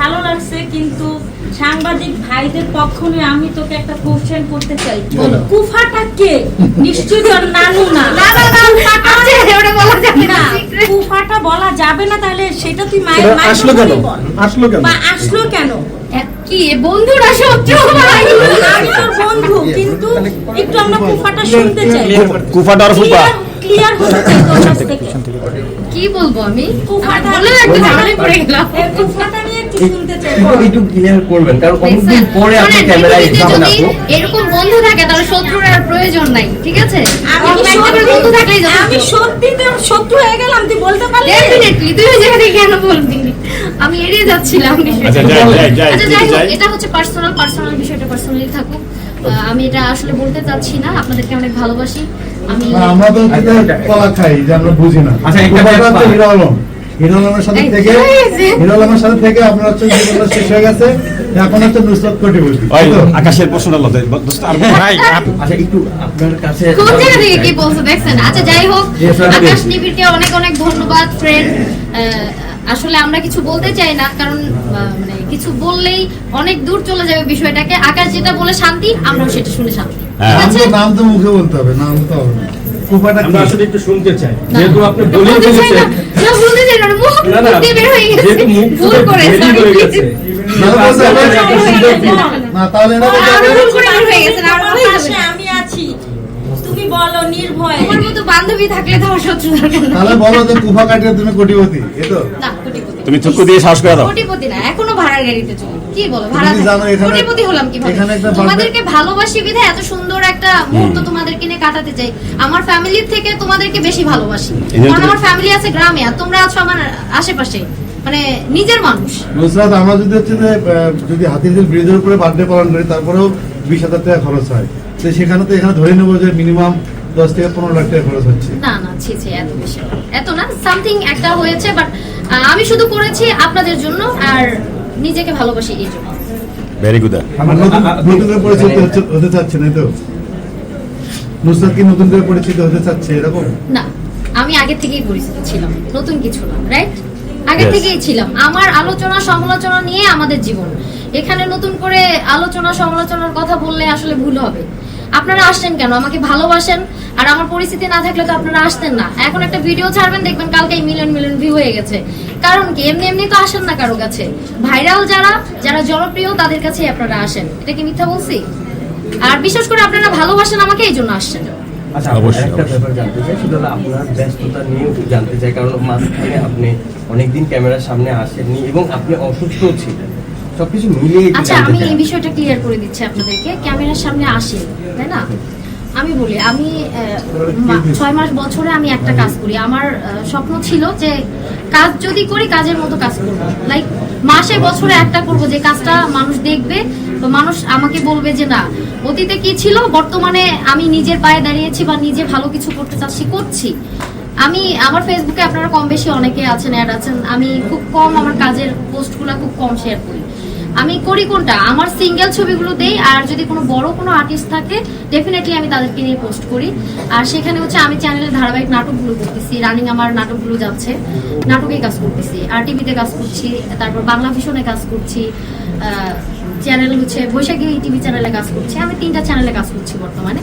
ভালো লাগছে কিন্তু সাংবাদিক ভাইদের পক্ষ নিয়ে আমি তোকে একটা কোশ্চেন করতে চাই। কুফাটা কে? নিশ্চয়ই তোর নানু না। না না না ওটা বলা যাবে না। না কুফাটা বলা যাবে না তাহলে সেটা তুই মায়ের মায়ের আসলো কেন? আসলো কেন? বা আসলো কেন? কি এ বন্ধুরা শত্রু আমি তোর বন্ধু কিন্তু একটু আমরা কুফাটা শুনতে চাই। কুফাটা আর ফুপা ক্লিয়ার হতে চাই তোর কাছ থেকে। কি বলব আমি? কুফাটা বলে একটা ঝামেলায় পড়ে গেলাম। একটু শুনতে চাই। একটু বল। একটু ক্লিয়ার করবেন কারণ অনেকদিন পরে আপনি ক্যামেরায় যাবেন আপু এরকম বন্ধু থাকে তাহলে শত্রুর আর প্রয়োজন নাই ঠিক আছে? আমি বন্ধু থাকলেই আমি সত্যি তোর শত্রু হয়ে গেলাম তুই বলতে পারলি? ডেফিনেটলি তুই ওই কেন বলবি? আমি এড়িয়ে যাচ্ছিলাম আচ্ছা যাই যাই যাই আচ্ছা এটা হচ্ছে পার্সোনাল পার্সোনাল বিষয়টা পার্সোনালি থাকুক। আমি এটা আসলে বলতে চাচ্ছি না আপনাদেরকে অনেক ভালোবাসি। আমি আমরা তো কলা খাই যে আমরা বুঝি না। আচ্ছা, একটা কুফাটা ব্যাপার। তো হিরো আলম হিরো আলমের সাথে থেকে কি আলমের সাথে থেকে আপনার হচ্ছে জীবনটা শেষ হয়ে গেছে। এখন হচ্ছে নুসরত কোটিপতি। ওই তাই তো? আকাশের প্রশ্নটা লতে। দোস্ত আর ভাই আচ্ছা একটু আপনার কাছে কোন জায়গা থেকে কি বলছো দেখছেন? আচ্ছা যাই হোক আকাশ নিবিড়কে অনেক অনেক ধন্যবাদ ফ্রেন্ড আসলে আমরা কিছু বলতে চাই না কারণ মানে কিছু বললেই অনেক দূর চলে যাবে বিষয়টাকে। আকাশ যেটা বলে শান্তি আমরাও সেটা শুনে শান্তি। হ্যাঁ। নাম তো মুখে বলতে হবে নাম তো না। আমরা আসলে একটু শুনতে চাই। যেহেতু আপনি না। ফেলেছেন আমি আছি। তুমি বলো নির্ভয়। তোমার মতো বান্ধবী থাকলে তো আমার শত্রু দরকার তাহলে বলো যে কুফা কাটিয়ে তুমি কোটিপতি এই তো? না, কোটিপতি। তুমি চক্ষু দিয়ে শ্বাস করে দাও কোটিপতি না এখনও ভাড়ার গাড়িতে চলি। কি বলো ভাড়া কোটিপতি হলাম কীভাবে? তোমাদেরকে ভালোবাসি বিধায় এত সুন্দর একটা মুহূর্ত তোমাদেরকে নিয়ে কাটাতে চাই। আমার ফ্যামিলির থেকে তোমাদেরকে বেশি ভালোবাসি। কারণ আমার ফ্যামিলি আছে গ্রামে আর তোমরা আছো আমার আশেপাশে। মানে নিজের মানুষ। নুসরাত আমরা যদি হচ্ছে যে যদি ব্রিজের উপরে বার্থডে পালন করি তারপরেও বিশ হাজার টাকা খরচ হয়। তো সেখানে তো এখানে ধরে নেব যে মিনিমাম দশ থেকে পনেরো লাখ টাকা খরচ হচ্ছে। না না ছি ছি এত বেশি না। এত না সামথিং একটা হয়েছে বাট আমি শুধু করেছি আপনাদের জন্য আর নিজেকে ভালোবাসি এই জন্য। ভেরি গুড নতুন নতুন করে পরিচিত হতে চাচ্ছে না তো? নুসরাত কি নতুন করে পরিচিত হতে চাচ্ছে এরকম? না আমি আগে থেকেই পরিচিত ছিলাম নতুন কিছু না রাইট আগে থেকেই ছিলাম। আমার আলোচনা সমালোচনা নিয়ে আমাদের জীবন। এখানে নতুন করে আলোচনা সমালোচনার কথা বললে আসলে ভুল হবে। আপনারা আসছেন কেন? আমাকে ভালোবাসেন আর আমার পরিস্থিতি না থাকলে তো আপনারা আসতেন না। এখন একটা ভিডিও ছাড়বেন দেখবেন কালকে মিলিয়ন মিলিয়ন ভিউ হয়ে গেছে। কারণ কি? এমনি এমনি তো আসেন না কারও কাছে। ভাইরাল যারা যারা জনপ্রিয় তাদের কাছেই আপনারা আসেন। এটা কি মিথ্যা বলছি? আর বিশেষ করে আপনারা ভালোবাসেন আমাকে এই জন্য আসছেন। আচ্ছা একটা ব্যাপার জানতে চাই সেটা আপনার ব্যস্ততা নিয়ে জানতে চাই কারণ মাঝখানে আপনি অনেকদিন ক্যামেরার সামনে আসেননি এবং আপনি অসুস্থ ছিলেন। সবকিছু মিলিয়ে আচ্ছা আমি এই বিষয়টা ক্লিয়ার করে দিচ্ছি আপনাদেরকে। ক্যামেরার সামনে আসি তাই না? আমি বলি আমি ছয় মাস বছরে আমি একটা কাজ করি। আমার স্বপ্ন ছিল যে কাজ যদি করি কাজের মতো কাজ করব। লাইক মাসে বছরে একটা করব যে কাজটা মানুষ দেখবে তো মানুষ আমাকে বলবে যে না। অতীতে কি ছিল? বর্তমানে আমি নিজের পায়ে দাঁড়িয়েছি বা নিজে ভালো কিছু করতে চাচ্ছি করছি। আমি আমার ফেসবুকে আপনারা কম বেশি অনেকে আছেন অ্যাড আছেন। আমি খুব কম আমার কাজের পোস্টগুলো খুব কম শেয়ার করি। আমি করি কোনটা? আমার সিঙ্গেল ছবিগুলো দেই, আর যদি কোনো বড় কোনো আর্টিস্ট থাকে ডেফিনেটলি আমি তাদেরকে নিয়ে পোস্ট করি। আর সেখানে হচ্ছে আমি চ্যানেলে ধারাবাহিক নাটকগুলো করতেছি রানিং আমার নাটকগুলো যাচ্ছে, নাটকে কাজ করতেছি, আর টিভিতে কাজ করছি, তারপর বাংলা ভীষণে কাজ করছি চ্যানেল হচ্ছে বৈশাখী টিভি চ্যানেলে কাজ করছি, আমি তিনটা চ্যানেলে কাজ করছি বর্তমানে।